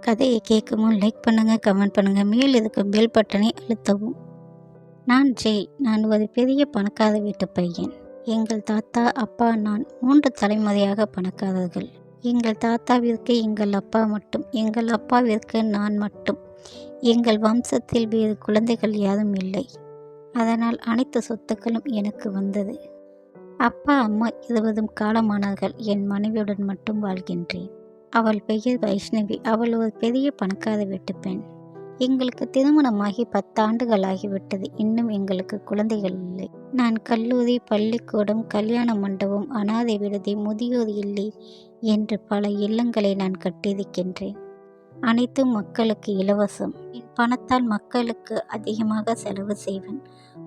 கதையை கேட்கும்போது லைக் பண்ணுங்கள் கமெண்ட் பண்ணுங்கள் மேல் இதுக்கு பெல் பட்டனை அழுத்தவும். நான் ஜெய் நான் ஒரு பெரிய பணக்கார வீட்டு பையன். எங்கள் தாத்தா அப்பா நான் மூன்று தலைமுறையாக பணக்காரர்கள். எங்கள் தாத்தாவிற்கு எங்கள் அப்பா மட்டும் எங்கள் அப்பாவிற்கு நான் மட்டும். எங்கள் வம்சத்தில் வேறு குழந்தைகள் யாரும் இல்லை. அதனால் அனைத்து சொத்துக்களும் எனக்கு வந்தது. அப்பா அம்மா இருவதும் காலமானார்கள். என் மனைவியுடன் மட்டும் வாழ்கின்றேன். அவள் பெயர் வைஷ்ணவி. அவள் ஒரு பெரிய பணக்கார வீட்டு பெண். எங்களுக்கு திருமணமாகி பத்தாண்டுகள் ஆகிவிட்டது. இன்னும் எங்களுக்கு குழந்தைகள் இல்லை. நான் கல்லூரி பள்ளிக்கூடம் கல்யாண மண்டபம் அனாதை விடுதி முதியோர் இல்லை என்று பல இல்லங்களை நான் கட்டியிருக்கின்றேன். அனைத்தும் மக்களுக்கு இலவசம். என் பணத்தால் மக்களுக்கு அதிகமாக செலவு செய்வேன்.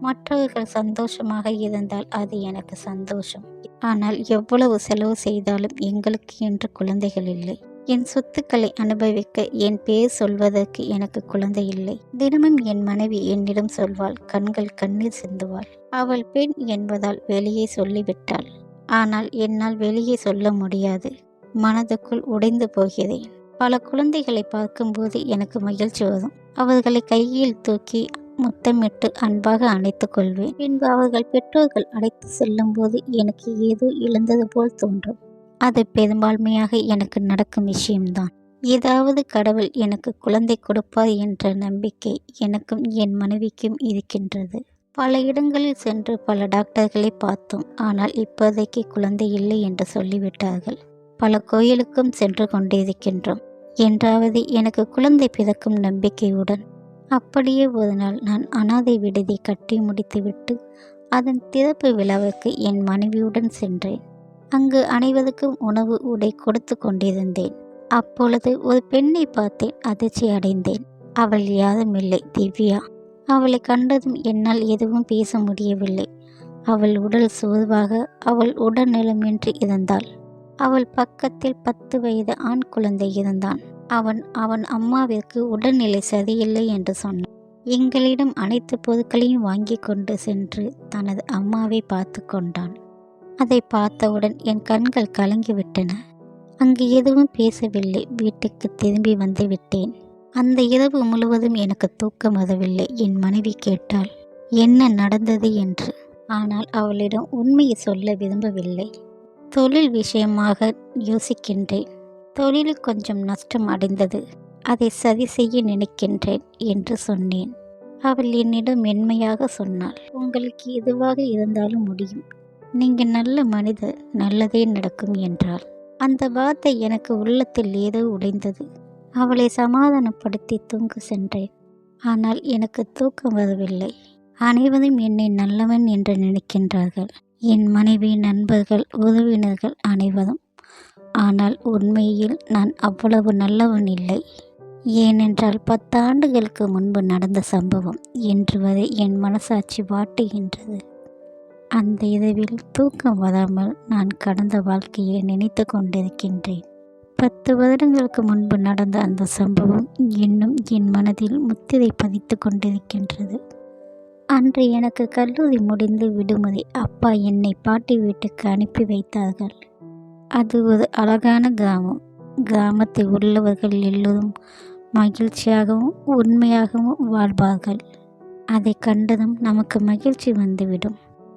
மற்றவர்கள் சந்தோஷமாக இருந்தால் அது எனக்கு சந்தோஷம். ஆனால் எவ்வளவு செலவு செய்தாலும் எங்களுக்கு என்று குழந்தைகள் இல்லை. என் சொத்துக்களை அனுபவிக்க என் பேர் சொல்வதற்கு எனக்கு குழந்தை இல்லை. தினமும் என் மனைவி என்னிடம் சொல்வாள் கண்கள் கண்ணீர் சிந்துவாள். அவள் பெண் என்பதால் வெளியே சொல்லிவிட்டாள். ஆனால் என்னால் வெளியே சொல்ல முடியாது. மனதுக்குள் உடைந்து போகிறேன். பல குழந்தைகளை பார்க்கும்போது எனக்கு மகிழ்ச்சி வரும். அவர்களை கையில் தூக்கி முத்தமிட்டு அன்பாக அணைத்துக் கொள்வேன். பின்பு அவர்கள் பெற்றோர்கள் அழைத்து செல்லும்போது எனக்கு ஏதோ இழந்தது போல் தோன்றும். அது பெரும்பான்மையாக எனக்கு நடக்கும் விஷயம்தான். ஏதாவது கடவுள் எனக்கு குழந்தை கொடுப்பார் என்ற நம்பிக்கை எனக்கும் என் மனைவிக்கும் இருக்கின்றது. பல இடங்களில் சென்று பல டாக்டர்களை பார்த்தோம். ஆனால் இப்போதைக்கு குழந்தை இல்லை என்று சொல்லிவிட்டார்கள். பல கோயிலுக்கும் சென்று கொண்டிருக்கின்றோம். என்றாவது எனக்கு குழந்தை பிறக்கும் நம்பிக்கையுடன் அப்படியே ஒரு நாள் நான் அனாதை விடுதி கட்டி முடித்துவிட்டு அதன் திறப்பு விழாவுக்கு என் மனைவியுடன் சென்றேன். அங்கு அனைவருக்கும் உணவு உடை கொடுத்து கொண்டிருந்தேன். அப்பொழுது ஒரு பெண்ணை பார்த்தேன் அதிர்ச்சி அடைந்தேன். அவள் யாருமில்லை திவ்யா. அவளை கண்டதும் என்னால் எதுவும் பேச முடியவில்லை. அவள் உடல் சோர்வாக அவள் உடல்நலமின்றி இருந்தாள். அவள் பக்கத்தில் பத்து வயது ஆண் குழந்தை இருந்தான். அவன் அவன் அம்மாவிற்கு உடல்நிலை சரியில்லை என்று சொன்னான். எங்களிடம் அனைத்து பொருட்களையும் வாங்கி கொண்டு சென்று தனது அம்மாவை பார்த்து கொண்டான். அதை பார்த்தவுடன் என் கண்கள் கலங்கிவிட்டன. அங்கு எதுவும் பேசவில்லை. வீட்டுக்கு திரும்பி வந்து விட்டேன். அந்த இரவு முழுவதும் எனக்கு தூக்கம் வரவில்லை. என் மனைவி கேட்டாள் என்ன நடந்தது? என்று. ஆனால் அவளிடம் உண்மையை சொல்ல விரும்பவில்லை. தொழில் விஷயமாக யோசிக்கின்றேன். தொழில் கொஞ்சம் நஷ்டம் அடைந்தது. அதை சரி செய்ய நினைக்கின்றேன் என்று சொன்னேன். அவள் என்னிடம் மென்மையாக சொன்னாள். உங்களுக்கு எதுவாக இருந்தாலும் முடியும். நீங்கள் நல்ல மனிதர் நல்லதே நடக்கும் என்றாள். அந்த வார்த்தை எனக்கு உள்ளத்தில் ஏதோ உடைந்தது. அவளை சமாதானப்படுத்தி தூங்க சென்றேன். ஆனால் எனக்கு தூக்கம் வரவில்லை. அனைவரும் என்னை நல்லவன் என்று நினைக்கின்றார்கள். என் மனைவி நண்பர்கள் உறவினர்கள் அனைவரும் ஆனால் உண்மையில் நான் அவ்வளவு நல்லவன் இல்லை. ஏனென்றால் பத்தாண்டுகளுக்கு முன்பு நடந்த சம்பவம் என்று வரை என் மனசாட்சி வாட்டுகின்றது. அந்த இரவில் தூக்கம் வராமல் நான் கடந்த வாழ்க்கையை நினைத்து கொண்டிருக்கின்றேன். பத்து வருடங்களுக்கு முன்பு நடந்த அந்த சம்பவம் இன்னும் என் மனதில் முத்திரை பதித்து கொண்டிருக்கின்றது. அன்று எனக்கு கல்லூரி முடிந்து விடுமுறை அப்பா என்னை பாட்டி வீட்டுக்கு அனுப்பி வைத்தார்கள். அது ஒரு அழகான கிராமம். கிராமத்தில் உள்ளவர்கள் எல்லோரும் மகிழ்ச்சியாகவும் உண்மையாகவும் வாழ்வார்கள். அதை கண்டதும் நமக்கு மகிழ்ச்சி வந்துவிடும்.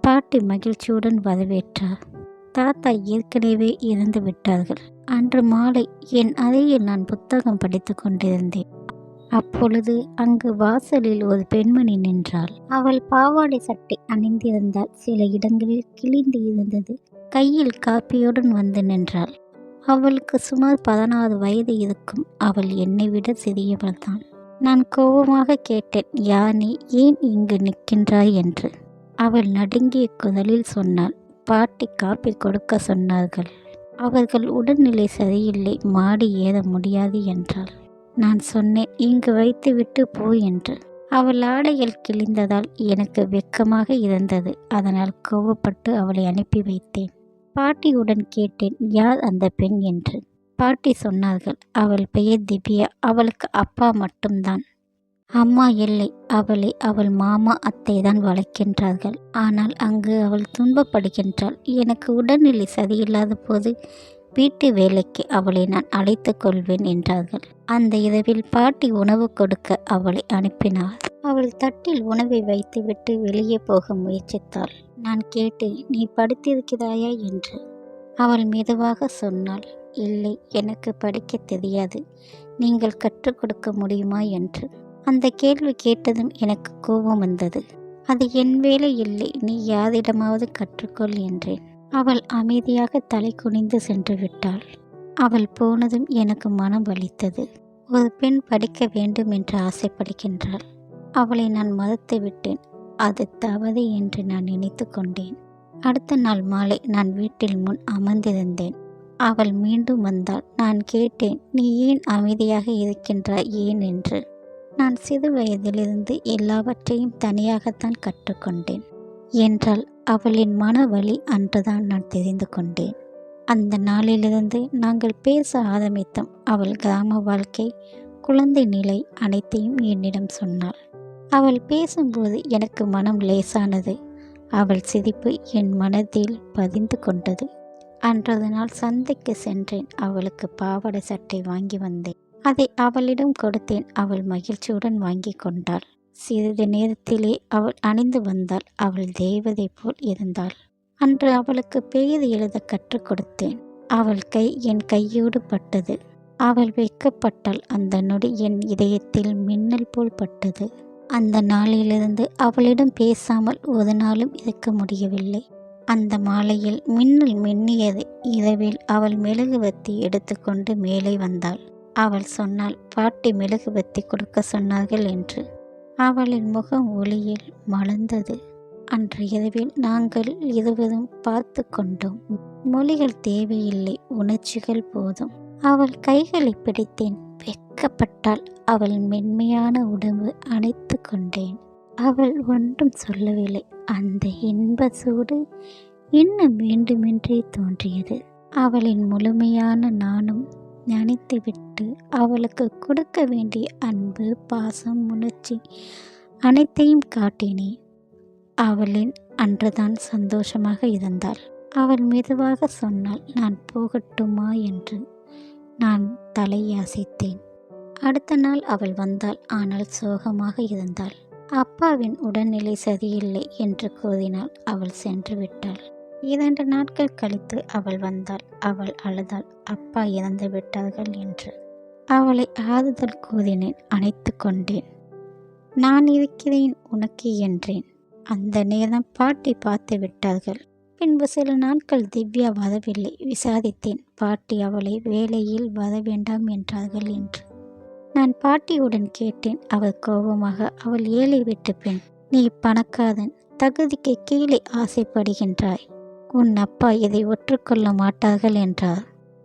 பாட்டி மகிழ்ச்சியுடன் வரவேற்றார். தாத்தா ஏற்கனவே இறந்து விட்டார்கள். அன்று மாலை என் அறையில் நான் புத்தகம் படித்து கொண்டிருந்தேன். அப்பொழுது அங்கு வாசலில் ஒரு பெண்மணி நின்றாள். அவள் பாவாடை சட்டை அணிந்திருந்தால் சில இடங்களில் கிழிந்து இருந்தது. கையில் காப்பியுடன் வந்து நின்றாள். அவளுக்கு சுமார் பதினாறு வயது இருக்கும். அவள் என்னை விட சிறியவள்தான் நான் கோபமாக கேட்டேன் யானே ஏன் இங்கு நிற்கின்றாய்? என்று. அவள் நடுங்கிய குரலில் சொன்னாள் பாட்டி காப்பி கொடுக்க சொன்னார்கள். அவர்கள் உடல்நிலை சரியில்லை மாடி ஏற முடியாது என்றாள். நான் சொன்னேன் இங்கு வைத்துவிட்டு போ என்று. அவள் ஆடைகள் கிழிந்ததால் எனக்கு வெக்கமாக இருந்தது. அதனால் கோவப்பட்டு அவளை அனுப்பி வைத்தேன். பாட்டியுடன் கேட்டேன் யார் அந்த பெண்? என்று. பாட்டி சொன்னார்கள் அவள் பெயர் திவ்யா அவளுக்கு அப்பா மட்டும்தான். அம்மா இல்லை அவளை அவள் மாமா அத்தை தான் வளர்க்கின்றார்கள். ஆனால் அங்கு அவள் துன்பப்படுகின்றாள். எனக்கு உடல்நிலை சரியில்லாத போது வீட்டு வேலைக்கு அவளை நான் அழைத்து கொள்வேன் என்றார்கள். அந்த இரவில் பாட்டி உணவு கொடுக்க அவளை அனுப்பினார் அவள் தட்டில் உணவை வைத்துவிட்டு வெளியே போக முயற்சித்தாள். நான் கேட்டேன் நீ படித்திருக்கிறாயா? என்று. அவள் மெதுவாக சொன்னாள் இல்லை எனக்கு படிக்க தெரியாது. நீங்கள் கற்றுக் கொடுக்க முடியுமா? என்று. அந்த கேள்வி கேட்டதும் எனக்கு கோபம் வந்தது. அது என் வேலை இல்லை நீ யாரிடமாவது கற்றுக்கொள் என்றேன். அவள் அமைதியாக தலை குனிந்து சென்று விட்டாள். அவள் போனதும் எனக்கு மனம் வலித்தது. ஒரு பெண் படிக்க வேண்டும் என்று ஆசைப்படுகின்றாள். அவளை நான் மறுத்து விட்டேன் அது தவறு என்று நான் நினைத்து கொண்டேன். அடுத்த நாள் மாலை நான் வீட்டில் முன் அமர்ந்திருந்தேன். அவள் மீண்டும் வந்தாள். நான் கேட்டேன் நீ ஏன் அமைதியாக இருக்கின்றாய்? ஏன்? என்று. நான் சிறு வயதிலிருந்து எல்லாவற்றையும் தனியாகத்தான் கற்றுக்கொண்டேன். என்றால் அவளின் மன வழி அன்றுதான் நான் தெரிந்து கொண்டேன். அந்த நாளிலிருந்து நாங்கள் பேச ஆரம்பித்தோம். அவள் கிராம வாழ்க்கை குழந்தை நிலை அனைத்தையும் என்னிடம் சொன்னாள். அவள் பேசும்போது எனக்கு மனம் லேசானது. அவள் சிரிப்பு என் மனதில் பதிந்து கொண்டது. அன்றது நாள் சந்தைக்கு சென்றேன். அவளுக்கு பாவாடை சட்டை வாங்கி வந்தேன். அதை அவளிடம் கொடுத்தேன். அவள் மகிழ்ச்சியுடன் வாங்கி கொண்டாள். சிறிது நேரத்திலே அவள் அணிந்து வந்தாள். அவள் தேவதை போல் இருந்தாள். அன்று அவளுக்கு பெயர் எழுத கற்றுக் கொடுத்தேன். அவள் கை என் கையோடு பட்டது. அவள் வைக்கப்பட்டால் அந்த நொடி என் இதயத்தில் மின்னல் போல் பட்டது. அந்த நாளிலிருந்து அவளிடம் பேசாமல் ஒரு நாளும் இருக்க முடியவில்லை. அந்த மாலையில் மின்னல் மின்னியது. இரவில் அவள் மெழுகுவத்தி எடுத்துக்கொண்டு மேலே வந்தாள். அவள் சொன்னாள் பாட்டி மெழுகுவத்தி கொடுக்க சொன்னார்கள் என்று. அவளின் முகம் ஒளியில் மலர்ந்தது. அன்று இரவில் நாங்கள் இருவரும் பார்த்து கொண்டோம். மொழிகள் தேவையில்லை உணர்ச்சிகள் போதும். அவள் கைகளை பிடித்தேன். வெக்கப்பட்டால் அவள் மென்மையான உடம்பு அணைத்து கொண்டேன். அவள் ஒன்றும் சொல்லவில்லை. அந்த இன்ப சூடு இன்னும் வேண்டுமென்றே தோன்றியது. அவளின் முழுமையான நானும் நினைத்துவிட்டு அவளுக்கு கொடுக்க வேண்டிய அன்பு பாசம் உணர்ச்சி அனைத்தையும் காட்டினேன் அவளின் அன்றுதான் சந்தோஷமாக இருந்தாள். அவள் மெதுவாக சொன்னால் நான் போகட்டுமா? என்று. நான் தலையசைத்தேன் அடுத்த நாள் அவள் வந்தாள். ஆனால் சோகமாக இருந்தாள். அப்பாவின் உடல்நிலை சரியில்லை என்று கூறினால் அவள் சென்று விட்டாள். இரண்டு நாட்கள் கழித்து அவள் வந்தாள். அவள் அழுதாள். அப்பா இறந்து விட்டார்கள் என்று. அவளை ஆறுதல் கூறினேன். அணைத்து கொண்டேன். நான் இருக்கிறேன் உனக்கு என்றேன். அந்த நேரம் பாட்டி பார்த்து விட்டார்கள். பின்பு சில நாட்கள் திவ்யா வரவில்லை விசாரித்தேன். பாட்டி அவளை வேலையில் வர வேண்டாம் என்றார்கள் என்று. நான் பாட்டியுடன் கேட்டேன். அவள் கோபமாக அவள் ஏழை விட்டு பெண். நீ பணக்காரன். தகுதிக்கு கீழே ஆசைப்படுகின்றாய். உன் அப்பா இதை ஒற்றுக்கொள்ள மாட்டார்கள் என்றார்.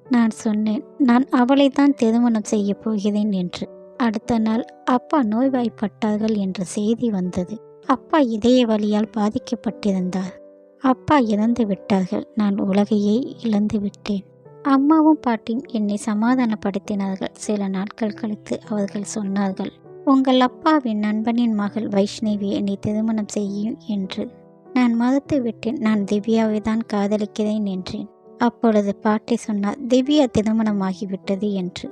நான் சொன்னேன். நான் அவளை தான் திருமணம் செய்ய போகிறேன் என்று. அடுத்த நாள் அப்பா நோய்வாய்ப்பட்டார்கள் என்ற செய்தி வந்தது. அப்பா இதய வழியால் பாதிக்கப்பட்டிருந்தார். அப்பா இறந்து விட்டார்கள். நான் உலகையே இழந்து விட்டேன். அம்மாவும் பாட்டியும் என்னை சமாதானப்படுத்தினார்கள். சில நாட்கள் கழித்து அவர்கள் சொன்னார்கள் உங்கள் அப்பாவின் நண்பனின் மகள் வைஷ்ணவி என்னை திருமணம் செய்யும் என்று. நான் மறுத்து விட்டேன். நான் திவ்யாவை தான் காதலிக்கிறேன் என்றேன். அப்பொழுது பாட்டி சொன்னார் திவ்யா திருமணமாகிவிட்டது என்று.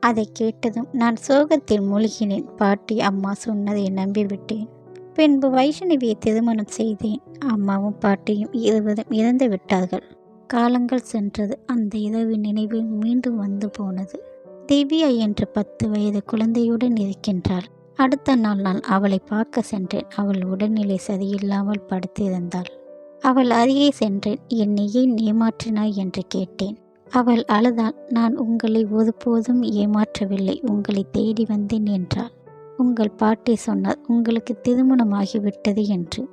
அதை கேட்டதும் நான் சோகத்தில் மூழ்கினேன். பாட்டி அம்மா சொன்னதை நம்பிவிட்டேன். பின்பு வைஷ்ணவியை திருமணம் செய்தேன். அம்மாவும் பாட்டியும் இருவரும் இறந்து விட்டார்கள். காலங்கள் சென்றது. அந்த இரவு நினைவு மீண்டும் வந்து போனது. திவ்யா என்று பத்து வயது குழந்தையுடன் இருக்கின்றாள். அடுத்த நாள் நான் அவளை பார்க்க சென்றேன். அவள் உடல்நிலை சரியில்லாமல் படுத்திருந்தாள். அவள் அருகே சென்றேன். என்னை ஏன் ஏமாற்றினாய் என்று கேட்டேன். அவள் அழுதாள். நான் உங்களை ஒருபோதும் ஏமாற்றவில்லை. உங்களை தேடி வந்தேன் என்றாள். உங்கள் பாட்டி சொன்னார் உங்களுக்கு திருமணமாகிவிட்டது என்று.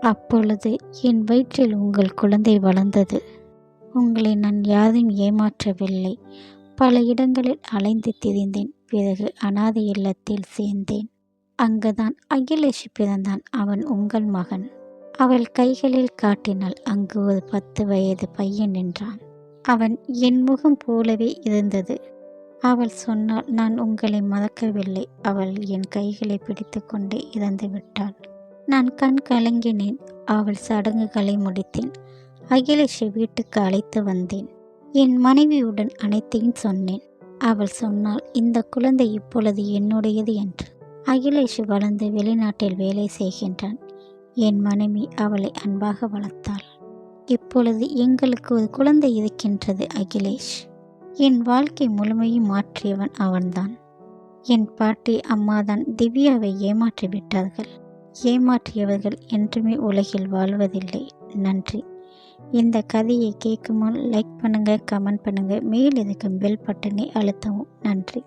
அப்பொழுது என் வயிற்றில் உங்கள் குழந்தை வளர்ந்தது. உங்களை நான் யாரும் ஏமாற்றவில்லை. பல இடங்களில் அலைந்து திரிந்தேன். பிறகு அனாதை இல்லத்தில் சேர்ந்தேன். அங்குதான் அகிலேஷ் பிறந்தான். அவன் உங்கள் மகன். அவள் கைகளில் காட்டினாள் அங்கு ஒரு பத்து வயது பையன் நின்றான் அவன் என் முகம் போலவே இருந்தது. அவள் சொன்னால் நான் உங்களை மறக்கவில்லை. அவள் என் கைகளை பிடித்து இறந்து விட்டாள். நான் கண் கலங்கினேன். அவள் சடங்குகளை முடித்தேன். அகிலேஷை வீட்டுக்கு அழைத்து வந்தேன். என் மனைவியுடன் அனைத்தையும் சொன்னேன். அவள் சொன்னாள் இந்த குழந்தை இப்பொழுது என்னுடையது என்று. அகிலேஷ் வளர்ந்து வெளிநாட்டில் வேலை செய்கின்றான். என் மனைவி அவளை அன்பாக வளர்த்தாள். இப்பொழுது எங்களுக்கு ஒரு குழந்தை இருக்கின்றது அகிலேஷ். என் வாழ்க்கை முழுமையும் மாற்றியவன் அவன்தான். என் பாட்டி அம்மாதான் திவ்யாவை ஏமாற்றி விட்டார்கள். ஏமாற்றியவர்கள் என்றுமே உலகில் வாழ்வதில்லை. நன்றி. இந்த கதையை கேட்கும் லைக் பண்ணுங்கள் கமெண்ட் பண்ணுங்கள் மேல் இருக்கும் பெல் பட்டனை அழுத்தவும். நன்றி.